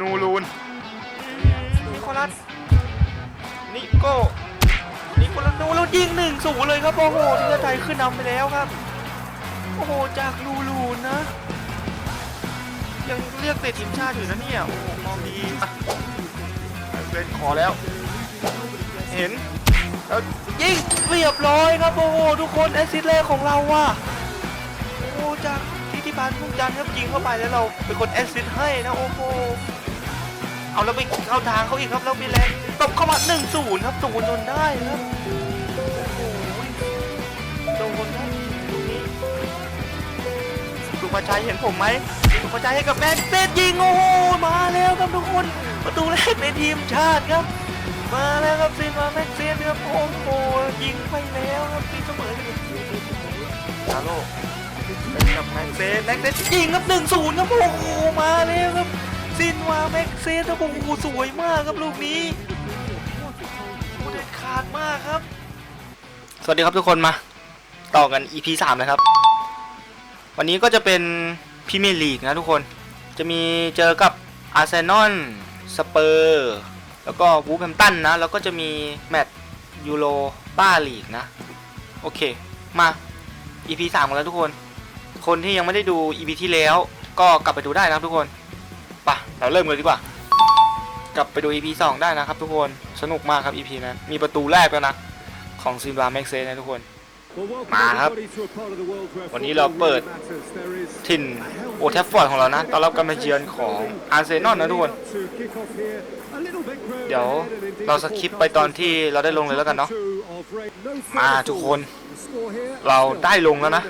นูรูนนิโคลัสนิโก้นิโคลัสนูแล้วยิงหนึ่งศูเลยครับ โอ้โหทีมชาติไทยขึ้นนำไปแล้วครับ โอ้โห จากนูรูนนะ ยังเรียกเติดทีมชาติอยู่นะเนี่ย โอ้โหมองดีเป็นขอแล้ว เห็นแล้วยิงเรียบร้อยครับ โอ้โห ทุกคนแอซิสแรกของเราว่ะโอ้จากทิติพันธ์พุ่งจันทร์ครับยิงเข้าไปแล้วเราเป็นคนแอซิสให้นะ โอ้โห เอาแล้วไปเข้าทางเขาอีกครับแล้วมีแรงตบเข้ามา1นศูนย์ครับโดนจนได้ครับโอ้โหโดนครับตรงนี้สุภาชัยเห็นผมไหมสุภาชัยให้กับแม็กเซตยิงโอ้โหมาแล้วครับทุกคนประตูแรกในทีมชาติครับ มาแล้วครับซีมาแม็กเซตครับโอ้โหยิงไปแล้วครับตีเสมอกันฮาโลเป็นกับแม็กเซตแม็กเซตยิงครับ1นศูนย์ครับโอ้โหมาแล้วครับ ซินวาแม็กเซสโอ้โหสวยมากครับลูกนี้โอ้เด็ดขาดมากครับ สวัสดีครับทุกคนมา ต่อกัน EP 3นะครับ วันนี้ก็จะเป็นพรีเมียร์ลีกนะทุกคน จะมีเจอกับอาร์เซนอลสเปอร์แล้วก็วูฟแฮมตันนะ แล้วก็จะมีแมตช์ยูโรป้าลีกนะ โอเค มา EP 3กันแล้วทุกคน คนที่ยังไม่ได้ดู EP ที่แล้ว ก็กลับไปดูได้นะครับทุกคน เราเริ่มเลยดีกว่า กลับไปดู EP 2 ได้นะครับทุกคนสนุกมากครับ EP นั้นมีประตูแรกแล้วนะ ของซินวาแม็กเซนะทุกคน มาครับ วันนี้เราเปิดถิ่นโอแทฟฟอร์ดของเรานะต้อนรับการมาเยือนของอาร์เซนอลนะทุกคน เดี๋ยวเราสคิปไปตอนที่เราได้ลงเลยแล้วกันเนาะมาทุกคน เราได้ลงแล้วนะ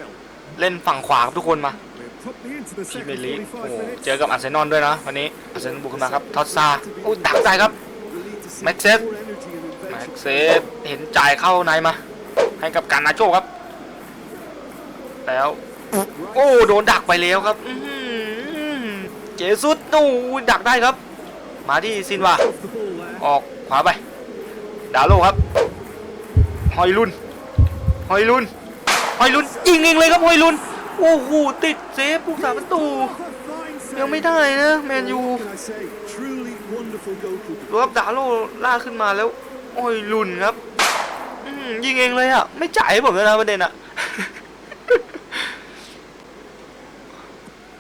เล่นฝั่งขวาครับทุกคนมา พรีเมียร์ลีกโอ้โหเจอกับอาร์เซนอลด้วยนะวันนี้อาร์เซนอลบุกขึ้นมาครับทอสซาอุ้ยดักใจครับแม็กเซสแม็กเซสเห็นจ่ายเข้าในมา ให้กับการนาโจครับ แล้ว โอ้โดนดักไปแล้วครับเจสุดโอ้ยดักได้ครับ มาที่ซินวาออกขวาไป ดาโลครับฮอยลุนฮอยลุนฮอยลุนยิงเองเลยครับฮอยลุน โอ้โหติดเซฟผู้สาประตู ยังไม่ได้นะแมนยูรวบดาโลล่าขึ้นมาแล้ว โอ้ยลุนครับยิงเองเลยอะ ไม่จ่ายให้ผมเลยนะประเด็นอะ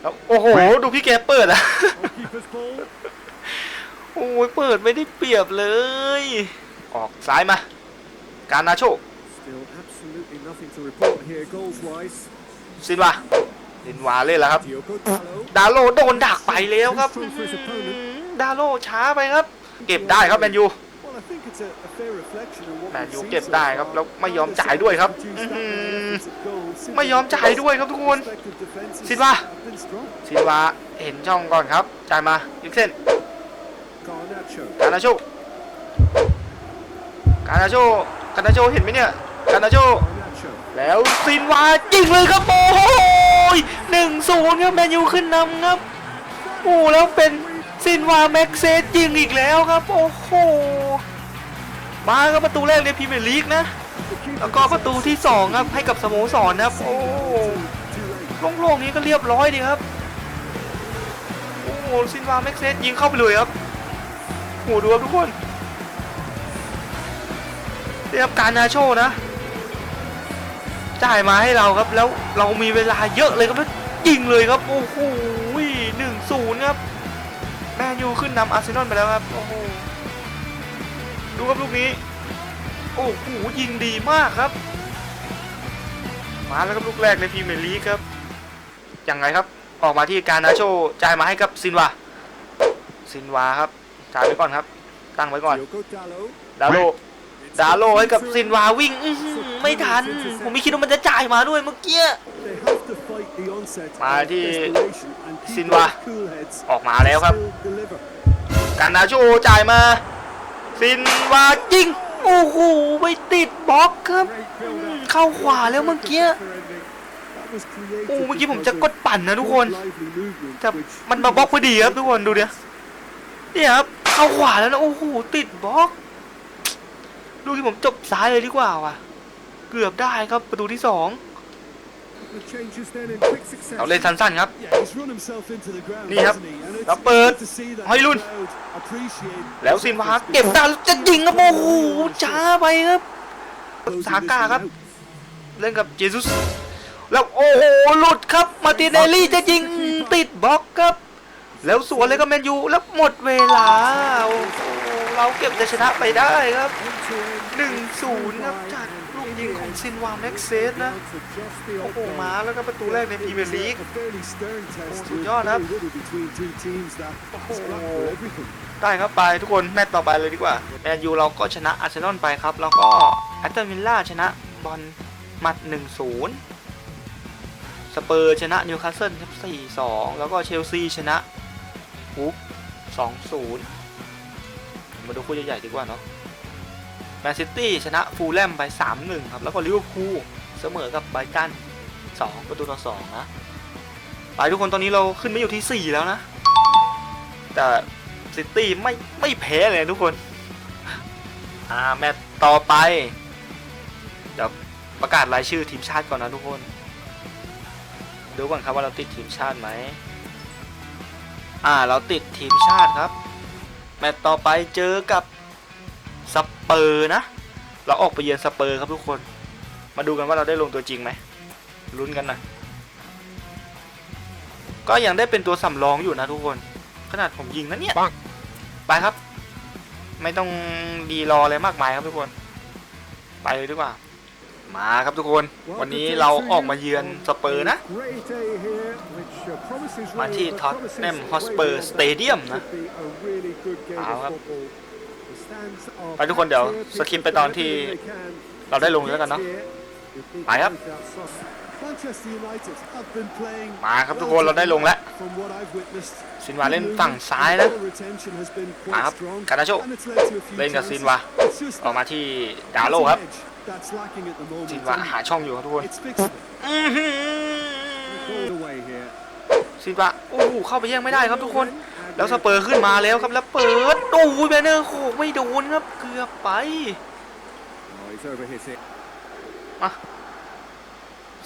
แล้วโอ้โห ดูพี่แกเปิดอะ โอ้ยเปิดไม่ได้เปรียบเลย ออกซ้ายมา การนาโช ซินวาซินวาเล่นแล้วครับ ดาโลโดนดักไปแล้วครับอื้อหือดาโลช้าไปครับ เก็บได้ครับแมนยู แมนยูเก็บได้ครับแล้วไม่ยอมจ่ายด้วยครับอื้อหือไม่ยอมจ่ายด้วยครับทุกคน ซินวาซินวาเห็นช่องก่อนครับ จ่ายมาอีกเส้นการนาโชการนาโชการนาโชเห็นไหมเนี่ยการนาโช แล้วซินวายิงเลยครับโอ้โหหนึ่งศูนย์ครับแมนยูขึ้นนำครับโอ้แล้วเป็นซินวาแม็กเซสยิงอีกแล้วครับโอ้โหมาครับประตูแรกในพรีเมียร์ลีกนะ แล้วก็ประตูที่สองครับให้กับสโมสรนะครับโอ้โล่งๆนี้ก็เรียบร้อยดีครับโอ้โหซินวาแม็กเซสยิงเข้าไปเลยครับโอ้โหดูครับทุกคนเรียบการนาโชนะ จ่ายมาให้เราครับแล้วเรามีเวลาเยอะเลยครับแล้วยิงเลยครับโอ้โหหนึ่งศูนย์ครับแมนยูขึ้นนำอาร์เซนอลไปแล้วครับโอ้โหดูครับลูกนี้ โอ้โหยิงดีมากครับ มาแล้วครับลูกแรกในพรีเมียร์ลีกครับยังไงครับออกมาที่การนาโชจ่ายมาให้กับซินวาซินวาครับจ่ายไว้ก่อนครับ ตั้งไว้ก่อนดาโล ดาโลให้กับซินวาวิ่งอื้อหือไม่ทัน ผมไม่คิดว่ามันจะจ่ายมาด้วยเมื่อกี้ มาที่ซินวา ออกมาแล้วครับ การนาโชจ่ายมา ซินวายิง โอ้โหไปติดบล็อกครับ เข้าขวาแล้วเมื่อกี้โอ้เมื่อกี้ผมจะกดปั่นนะทุกคนแต่มันมาบล็อกพอดีครับทุกคนดูเดี๋ยวนี่ครับเข้าขวาแล้วนะโอ้โหติดบล็อก ดูที่ผมจบซ้ายเลยดีกว่าว่ะ เกือบได้ครับประตูที่สองเราเราเล่เล่นนทันสั้นๆครับ นี่นี่คครัรับบแล้วเปิดให้รุ่น แล้วซินวาเก็บได้แล้วจะยิงครับโอ้โหช้าไปครับสาก้าครับ เล่นกับเจซุส แล้วโอ้โหหลุดครับ มาร์ตินเนลลี่จะยิงติดบล็อกครับ แล้วสวนเลยก็แมนยูแล้วหมดเวลาโอ้โห เราเก็บจะชนะไปได้ครับ 1-0 ครับจากลูกยิงของซินวาแม็กเซสนะโอ้โหมาแล้วก็ประตูแรกในพรีเมียร์ลีกสุดยอดครับโอ้โหได้ครับไปทุกคนแมตช์ต่อไปเลยดีกว่าแมนยูเราก็ชนะอาร์เซนอลไปครับ แล้วก็แอตตันวิลล่าชนะบอลมัด 1-0 สเปอร์ชนะนิวคาสเซิลครับ4-2 แล้วก็เชลซีชนะฮูป2-0 มาดูคู่ใหญ่ๆดีกว่าเนาะแมนซิตี้ชนะฟูลแลมไป 3-1 ครับ แล้วก็ลิเวอร์พูลเสมอกับไบรตัน 2 ประตูต่อ 2 นะ ไปทุกคนตอนนี้เราขึ้นมาอยู่ที่ 4 แล้วนะ แต่ซิตี้ไม่ไม่แพ้เลยทุกคน อ่า แมตช์ต่อไป เดี๋ยวประกาศรายชื่อทีมชาติก่อนนะทุกคน ดูก่อนครับว่าเราติดทีมชาติไหม อ่า เราติดทีมชาติครับ แมตช์ต่อไปเจอกับสเปอร์นะ เราออกไปเยือนสเปอร์ครับทุกคน มาดูกันว่าเราได้ลงตัวจริงไหมลุ้นกันนะก็ยังได้เป็นตัวสำรองอยู่นะทุกคน ขนาดผมยิงนะเนี่ยปังไปครับ ไม่ต้องดีรออะไรมากมายครับทุกคน ไปเลยดีกว่า มาครับทุกคน วันนี้เราออกมาเยือนสเปอร์นะ มาที่ Tottenham Hotspur Stadium นะเอาครับไปทุกคนเดี๋ยวสคิปไปตอนที่เราได้ลงแล้วกันเนาะไปครับ มาครับทุกคนเราได้ลงแล้วซินวาเล่นฝั่งซ้ายนะมาครับกานาโชเล่นกับซินวาออกมาที่ดาโลครับ ซินวาหาช่องอยู่ครับทุกคนอื้อหือซินวาโอ้โหเข้าไปแย่งไม่ได้ครับทุกคน แล้วสเปอร์ขึ้นมาแล้วครับแล้วเปิดโอ้ยแบนเนอร์โขกไม่โดนครับเกือบไป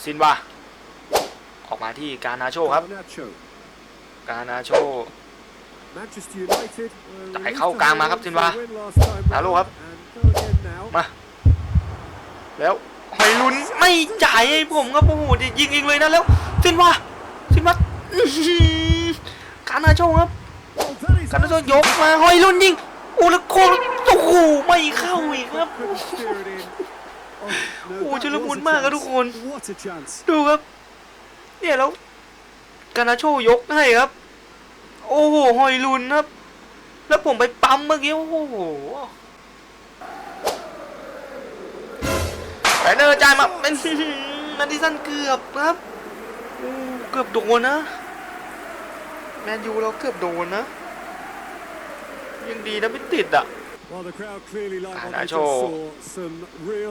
ซินวาออกมาที่กานาโชครับ กานาโชจ่ายเข้ากลางมาครับซินวาดาโลครับมา แล้วหอยลุนไม่จ่ายให้ผมครับโอ้โหจะยิงเองเลยนะแล้วซินวาซินวากานาโชครับกานาโชยกมาหอยลุนยิงโอ้แล้วโคตรโอ้โหไม่เข้าอีกครับโอ้ชุลมุนมากครับทุกคน ดูครับ เนี่ยแล้วกานาโชยกให้ครับ โอ้โหหอยลุนครับ แล้วผมไปปั๊มเมื่อกี้โอ้โห เนอร์จ่ายมาเป็นนันดิสันเกือบครับโอ้เกือบโดนนะ แมนยูเราเกือบโดนนะ ยังดีนะไม่ติดอะอาโช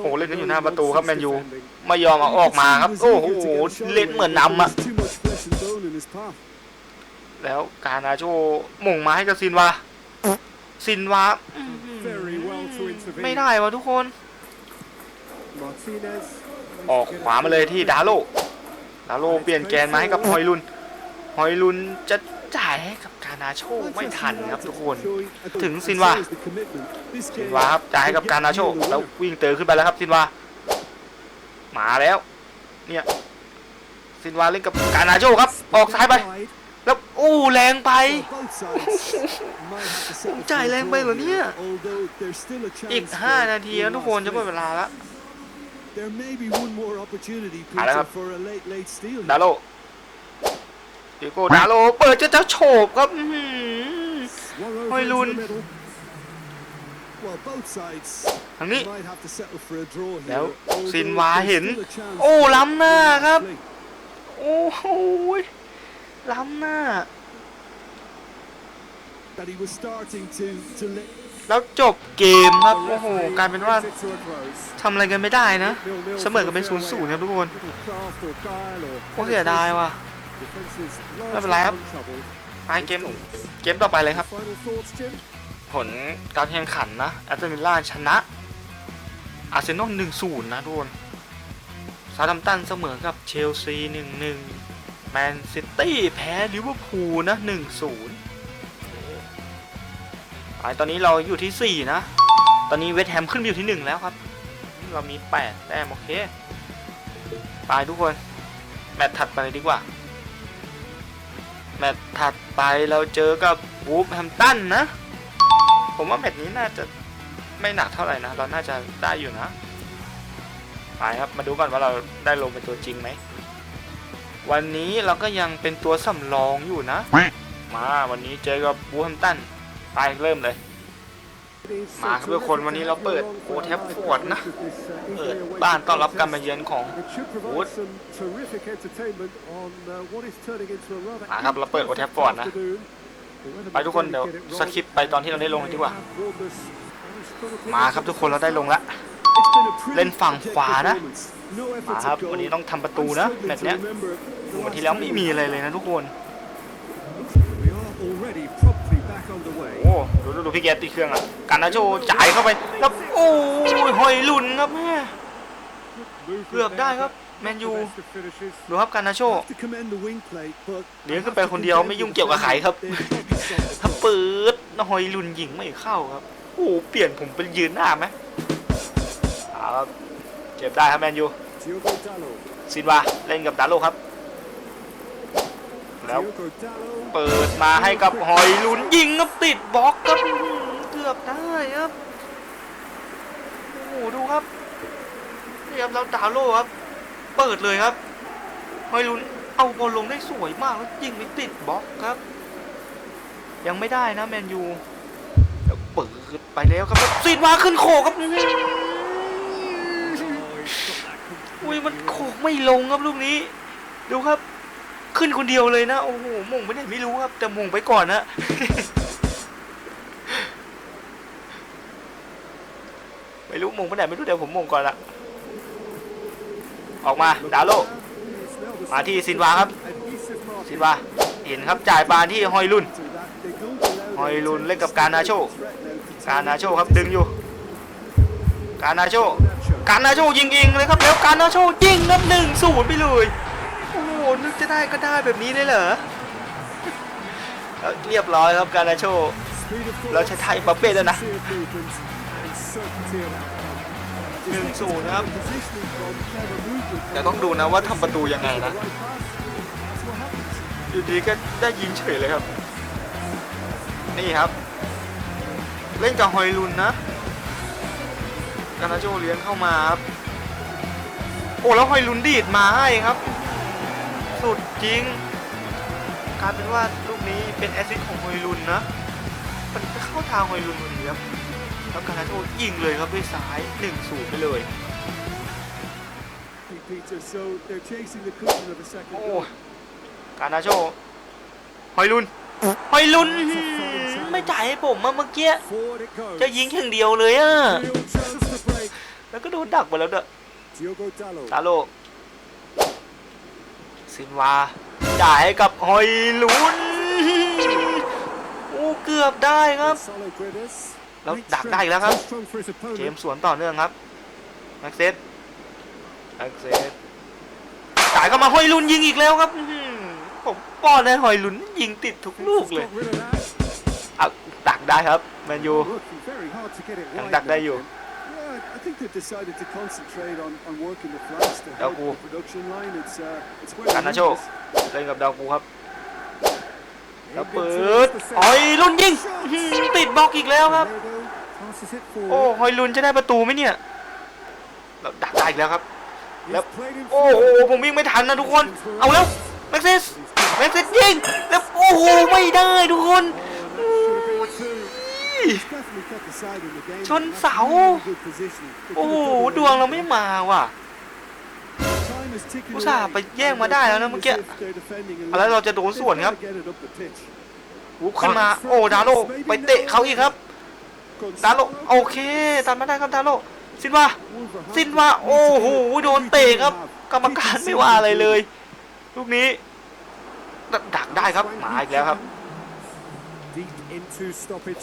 โอ้เล่นกันอยู่หน้าประตูครับแมนยูไม่ยอมเอาออกมาครับ โอ้โหเล่นเหมือนนำอะแล้วการนาโชหม่งมาให้กับซินวาซินวาอื้อหือไม่ได้วะทุกคน ออกขวามาเลยที่ดาโลดาโลเปลี่ยนแกนมาให้กับฮอยลุนฮอยลุนจะจ่ายให้กับกานาโชไม่ทันครับทุกคน ถึงซินวาซินวาครับจ่ายให้กับกานาโชแล้ววิ่งเตอขึ้นไปแล้วครับซินวามาแล้ว เนี่ยซินวาเล่นกับกานาโชครับ ออกซ้ายไป แล้วอู้แรงไปผมจ่ายแรงไปเหรอเนี่ย อีก 5 นาทีแล้วทุกคนจะหมดเวลาแล้ว มาแล้วครับดาโลดิโก้ดาโลเปิดจะจะโฉบครับอื้อหือฮอยลุนทางนี้แล้แล้ววซิซินนวาวาเห็เห็นนโอ้โอ้ล้ำล้ำหหน้าน้าคครัรับบโอ้โหยล้ำหน้า แล้วจบเกมครับโอ้โหกลายเป็นว่าทำอะไรกันไม่ได้นะเสมอกันเป็นศูนย์ศูนย์ครับทุกคนโอ้เสียดายว่ะไม่เป็นไรครับไปเกมเกมต่อไปเลยครับ ผลการแข่งขันนะแอตเลติล่าชนะอาร์เซนอล1-0นย์นะทุกคนซาดัมตันเสมอกับเชลซี1-1แมนซิตี้แพ้ลิเวอร์พูลนะ1-0 ไปตอนนี้เราอยู่ที่ 4 นะ ตอนนี้เวสต์แฮมขึ้นไปอยู่ที่ 1 แล้วครับ เรามี 8 แต้มโอเค ไปทุกคน แมตช์ถัดไปเลยดีกว่า แมตช์ถัดไปเราเจอกับวูฟแฮมตันนะ ผมว่าแมตช์นี้น่าจะไม่หนักเท่าไหร่นะ เราน่าจะได้อยู่นะ ไปครับ มาดูก่อนว่าเราได้ลงเป็นตัวจริงไหม วันนี้เราก็ยังเป็นตัวสำรองอยู่นะ มาวันนี้เจอกับวูฟแฮมตัน ไปเริ่มเลย มาครับทุกคนวันนี้เราเปิดโอแทฟฟอร์ดนะ เปิดบ้านต้อนรับการมาเยือนของวูดมาครับเราเปิดโอแทฟฟอร์ดนะ ไปทุกคนเดี๋ยวสคิปไปตอนที่เราได้ลงดีกว่า มาครับทุกคนเราได้ลงละเล่นฝั่งขวานะ มาครับวันนี้ต้องทำประตูนะแมตช์เนี้ยวันที่แล้วไม่มีอะไรเลยนะทุกคน ดูดูพี่แกตีเครื่องอะการนาโจจ่ายเข้าไปแล้วโอ้ยหอยหลุนครับแม่เกือบได้ครับแมนยูดูครับการนาโชเลี้ยงขึ้นไปคนเดียวไม่ยุ่งเกี่ยวกับใครครับ ถ้าเปิดนะหอยลุนยิงไม่เข้าครับโอ้เปลี่ยนผมเป็นยืนหน้าไหมเอาครับเก็บได้ครับแมนยูซินวาเล่นกับดาโลครับ แล้ว เปิดมาให้กับหอยลุนยิงครับติดบล็อกครับเกือบได้ครับโอ้โหดูครับนี่ครับแล้วดาโลครับ เปิดเลยครับหอยลุนเอาบอลลงได้สวยมากแล้วยิงไม่ติดบล็อกครับ ยังไม่ได้นะแมนยูแล้วเปิดไปแล้วครับแล้วซีดมาขึ้นโขกครับอุ้ยมันโขกไม่ลงครับลูกนี้ ดูครับ ขึ้นคนเดียวเลยนะ โอ้โหมงไปไหนไม่รู้ครับ แต่มงไปก่อนนะไม่รู้มงไปไหนไม่รู้แต่ผมมงก่อนละออกมาดาโลมาที่ซินวาครับ ซินวาเห็นครับจ่ายปานที่ฮอยลุนฮอยลุนเล่นกับการนาโชการนาโชครับดึงอยู่ การนาโชการนาโชยิงเองเลยครับแล้วการนาโชยิงนับหนึ่งศูนย์ไปเลย นึกจะได้ก็ได้แบบนี้เลยเหรอเรียบร้อยครับการาโช เราใช้ไทยบัฟเฟ่ด้วนะหนึ่งศูนย์นะครับแต่ต้องดูนะว่าทำประตูยังไงนะอยู่ดีก็ได้ยิงเฉยเลยครับ นี่ครับ เล่นกับฮอยลุนนะกานาโจเลี้ยงเข้ามาครับโอ้แล้วฮอยลุนดีดมาให้ครับ สุดจริงกลายเป็นว่าลูกนี้เป็นแอสซิสต์ของฮอยลุนนะ มันไปเข้าทางฮอยลุนพอดีครับ แล้วกานาโจยิงเลยครับด้วยซ้าย1 0ไปเลย โอ้กานาโชฮอยลุนฮอยลุนอื้อหือไม่จ่ายให้ผมมาเมื่อกี้ จะยิงแข่งเดียวเลยอะแล้วก็โดนดักไปแล้วเด้อตาโล ซินวาจ่ายให้กับฮอยลุนโอ้เกือบได้ครับ แล้วดักได้อีกแล้วครับเจมส์สวนต่อเนื่องครับแม็กเซสแม็กเซสจ่ายเข้ามาฮอยลุนยิงอีกแล้วครับผมป้อนให้ฮอยลุนยิงติดทุกลูกเลยเอาดักได้ครับแมนยูยังดักได้อยู่ ดาวกูกานาโชเล่นกับดาวกูครับแล้วเปิดฮอยลุนยิงอื้อหือติดบล็อกอีกแล้วครับ โอ้ฮอยลุนจะได้ประตูไหมเนี่ยแล้วดักได้อีกแล้วครับ แล้วโอ้โหผมวิ่งไม่ทันนะทุกคน เอาแล้วแม็กซิสแม็กซิสยิงแล้วโอ้โหไม่ได้ทุกคน ชนเสา โอ้โหดวงเราไม่มาว่ะอุตส่าห์ไปแย่งมาได้แล้วนะเมื่อกี้แล้วเราจะโดนส่วนครับวุบขึ้นมา โอ้ดาโลไปเตะเขาอีกครับ ดาโลโอเคตันมาได้ครับดาโลซินว่าซินว่าโอ้โหโดนเตะครับ กรรมการไม่ว่าอะไรเลย ลูกนี้ดักได้ครับมาอีกแล้วครับ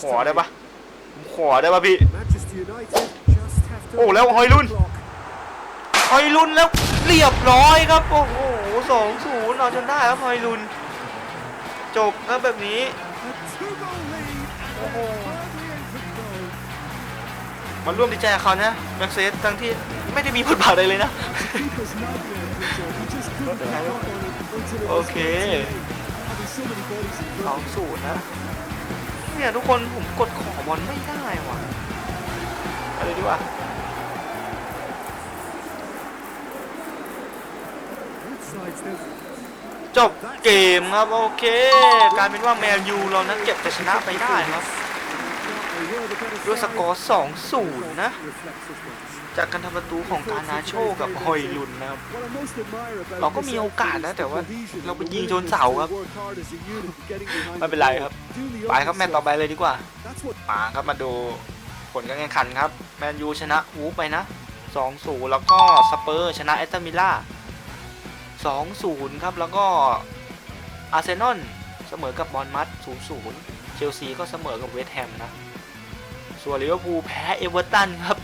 ขอได้ปะผมขอได้ปะพี่ โอ้แล้วฮอยลุนฮอยลุนแล้วเรียบร้อยครับ โอ้โหสองศูนย์เอาจนได้ครับฮอยลุนจบครับแบบนี้โอ้โหมาร่วมดีใจกับเขานะแม็กเซสทั้งที่ไม่ได้มีบทบาทอะไรเลยนะ Keeper's nightmare, Chris, he just couldn't back up on it until it was Okay. contained. Having so many bodies in สอง front. ศูนย์นะ เนี่ยทุกคนผมกดขอบอลไม่ได้ว่ะอะไรดีวะจบเกมครับโอเคกลายเป็นว่าแมนยูเรานั้นเก็บแต่ชนะไปได้ครับด้วยสกอร์2-0 นะ Reflects as well. จากการทำประตูของการนาโชกับฮอยลุนนะครับ เราก็มีโอกาสนะแต่ว่าเราไปยิงชนเสาครับ ไม่เป็นไรครับ ไปครับแมตช์ต่อไปเลยดีกว่ามาครับมาดูผลการแข่งขันครับแมนยูชนะวูฟไปนะ2-0 แล้วก็สเปอร์ชนะแอตตันวิลล่า2-0 ครับ แล้วก็อาร์เซนอลเสมอกับบอลมัด0-0 เชลซีก็เสมอกับเวสต์แฮมนะ ส่วนลิเวอร์พูลแพ้เอเวอร์ตันครับ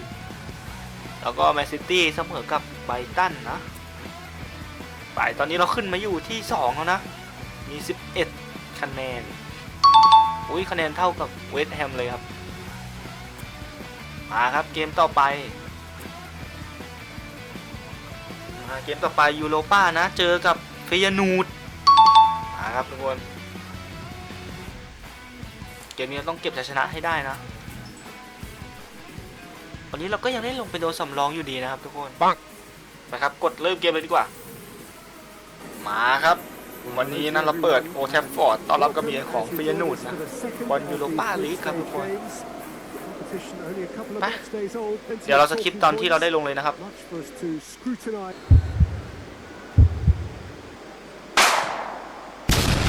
1-0 แล้วก็แมนซิตี้เสมอกับไบตันนะ ไปตอนนี้เราขึ้นมาอยู่ที่ 2 แล้วนะ มี 11 คะแนน อุ้ยคะแนนเท่ากับเวสต์แฮมเลยครับ มาครับเกมต่อไปมาเกมต่อไปยูโรป้านะ เจอกับเฟยนูดมาครับทุกคน เกมนี้เราต้องเก็บชัยชนะให้ได้นะวันนี้เราก็ยังได้ลงเป็นตัวสำรองอยู่ดีนะครับทุกคนปังไปครับ กดเริ่มเกมเลยดีกว่า มาครับ วันนี้นะเราเปิดโอแทฟฟอร์ดต้อนรับกระเบียนของเฟยานูดนะบอลยูโรป้าลีกครับทุกคนไปเดี๋ยวเราสคิปตอนที่เราได้ลงเลยนะครับ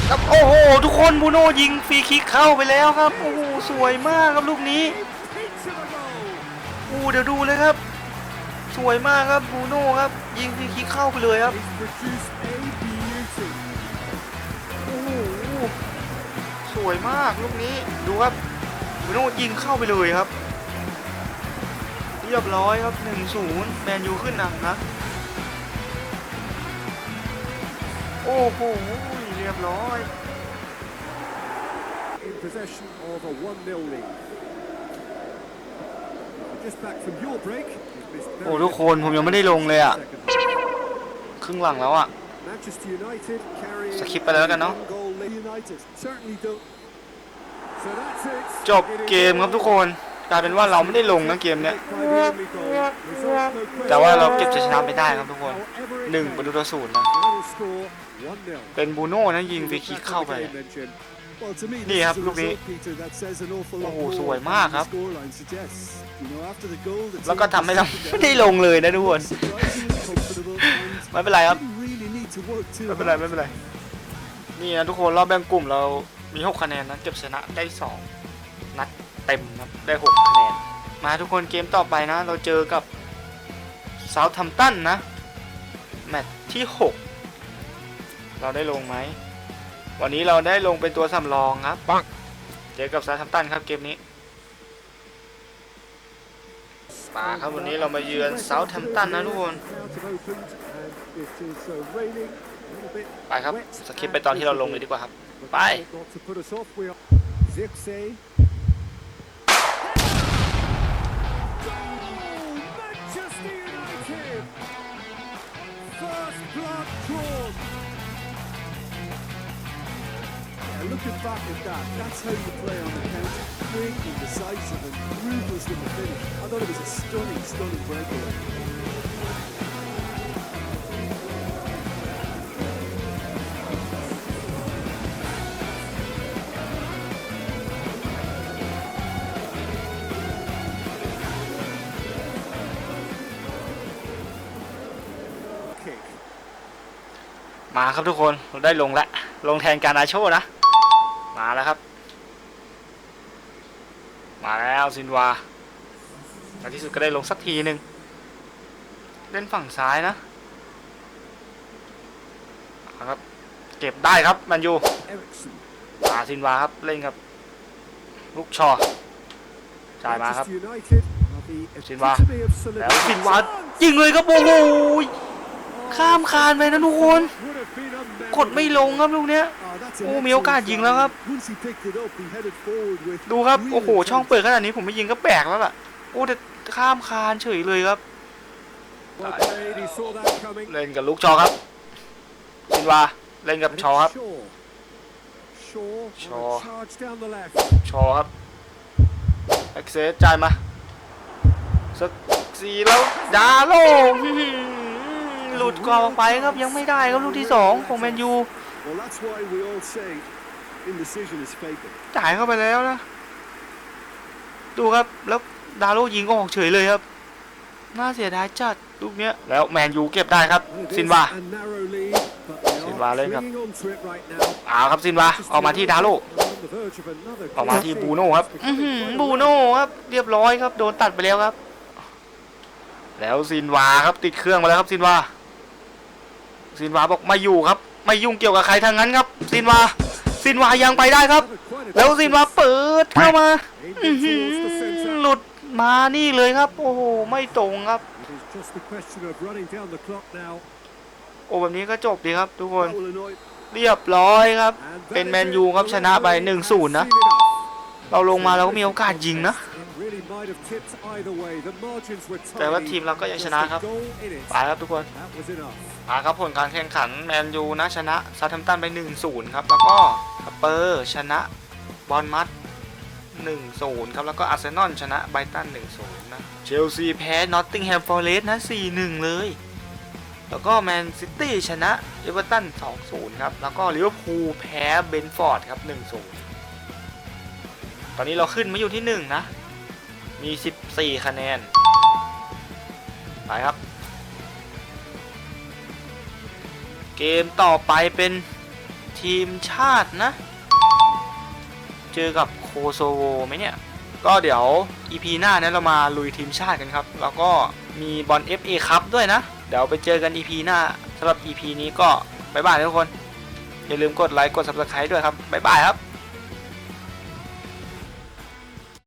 ครับโอ้โหทุกคนบูโน่ยิงฟรีคิกเข้าไปแล้วครับ โอ้โหสวยมากครับลูกนี้โอ้เดี๋ยวดูเลยครับ สวยมากครับบูโน่ครับ ยิงฟรีคิกเข้าไปเลยครับ วยมากลูกนี้ดูครับบูโน่ยิงเข้าไปเลยครับ เรียบร้อยครับ 1-0 แมนยูขึ้นนำนะ โอ้โห เรียบร้อย in possession of a 1-0 lead. Just back from your break. you've missed very โอ้ทุกคนผมยังไม่ได้ลงเลยอะ second half. ครึ่งหลังแล้วอะ Manchester United carrying สคิปไปเลยแล้วกันเนอะ จบเกมครับทุกคนกลายเป็นว่าเราไม่ได้ลงนะเกมเนี้ย By the only goal. Results no question. แต่ว่าเราเก็บชัยชนะไม่ได้ครับทุกคน However it หนึ่ง may. ประตูต่อศูนย์นะ Final score 1-0. เป็นบูโน่นะยิงฟรีคิกเข้าไป Well, to me, นี่ this ครับ is a ลูกนี้ result, Peter, that says an awful lot โอ้โห more สวย than มากครับ the scoreline suggests. You know, after the goal, the แล้วก็ team ทำให้เรา was ไม่ได้ลงเลยนะทุกคน surprisingly comfortable and ไม่เป็นไรครับ didn't really need to work too ไม่เป็นไร hard. ไม่เป็นไร นี่นะทุกคนรอบแบ่งกลุ่มเรามี 6 คะแนนนะเก็บชนะได้ 2 นัดเต็มนะได้ 6 คะแนน มาทุกคนเกมต่อไปนะ เราเจอกับเซาท์ทัมตันนะ แมตช์ที่ 6 เราได้ลงไหม วันนี้เราได้ลงเป็นตัวสำรองครับปังเจอกับเซาท์ทัมตันครับเกมนี้มาครับวันนี้เรามาเยือนเซาท์แฮมป์ตันนะทุกคน Crowds have opened and it is uh, raining a little bit ไปครับ wet สคิปไปตอนที่เราลงเลยดีกว่าครับ But Bye. Not to put us off, we are Zirkzee. Goal! Manchester United! First blood drawn. Yeah, looking back at that, that's how you play on the counter. Quick and decisive and ruthless with the finish. I thought it was a stunning, stunning breakaway. มาครับทุกคนเราได้ลงแล้วลงแทนการอาโชนะ มาแล้วครับ มาแล้วซินวาในที่สุดก็ได้ลงสักทีหนึ่งเล่นฝั่งซ้ายนะครับ เก็บได้ครับแมันยูมาซินวาครับเล่นกับลูกชอจ่ายมาครับ Manchester United are the Silva. epitome of แล้วซินวายิงเลยครับโอ้โหข้ามคานไปนะทุกคน Would have been a กดไม่ลงครับลูกเนี้ย A that's an โอ้มีโอกาส excellent ยิงแล้วครับ find. Once he picked it up, he headed forward with ดูครับ real โอ้โหช่อง intent. เปิดขนาดนี้ผมไม่ยิงก็แปลกแล้วล่ะโอ้แต่ข้ามคานเฉยเลยครับ Well played, he saw that coming. เล่นกับลูกชอครับซินวาเล่นกับชอครับ Shaw. Shaw. Shaw. on a Charge down the left. ชอครับเอ็กเซสจ่ายมาสักสีแล้วดาโลอื้อ หือหลุดกรอบออกไปครับยังไม่ได้ครับลูกที่สองของแมนยู Well, that's why we all say indecision is fatal. จ่ายเข้าไปแล้วนะ ดูครับแล้วดาโลยิงออกเฉยเลยครับ น่าเสียดายจัดลูกเนี้ยแล้วแมนยูเก็บได้ครับ And it ซิน is วา a narrow lead, but they Silva are เล่นครับ clinging on to it right now. เอาครับซินวาออกมาที่ดาโล On the verge of another ออกมาที่ great บูโน่ครับ It's อื้อ becoming หือ quite a บูโน่ครับเรียบร้อยครับ โดนตัดไปแล้วครับ แล้วซินวาครับติดเครื่องมาแล้วครับซินวา ซินวาบอกไม่อยู่ครับ ไม่ยุ่งเกี่ยวกับใครทางนั้นครับ ซินวาซินวายังไปได้ครับ แล้วซินวาเปิดเข้ามาหลุดมานี่เลยครับ โอ้โหไม่ตรงครับ โอ้แบบนี้ก็จบดีครับ ทุกคนเรียบร้อยครับ เป็นแมนยูครับชนะไป1-0นะ เราลงมาเราก็มีโอกาสยิงนะ แต่ว่าทีมเราก็ยังชนะครับไปครับทุกคนมาครับผลการแข่งขันแมนยูนะชนะซาทัมตันไป 1-0 ครับ แล้วก็สเปอร์ชนะบอลมัด1-0 ครับ แล้วก็อาร์เซนอลชนะไบตัน 1-0 นะ เชลซีแพ้นอตติงแฮมฟอร์เรสต์นะ 4-1 เลย แล้วก็แมนซิตี้ชนะเอเวอร์ตัน 2-0 ครับ แล้วก็ลิเวอร์พูลแพ้เบนฟอร์ดครับ 1-0 ตอนนี้เราขึ้นมาอยู่ที่1นะ มี 14 คะแนน ไปครับ เกมต่อไปเป็นทีมชาตินะ เจอกับโคโซโวไหมเนี่ย ก็เดี๋ยว EP หน้าเนี่ยเรามาลุยทีมชาติกันครับ แล้วก็มีบอล FA ครับด้วยนะ เดี๋ยวไปเจอกัน EP หน้าสำหรับ EP นี้ก็บ๊ายบายทุกคน อย่าลืมกดไลค์ กด Subscribe ด้วยครับบ๊ายบายครับ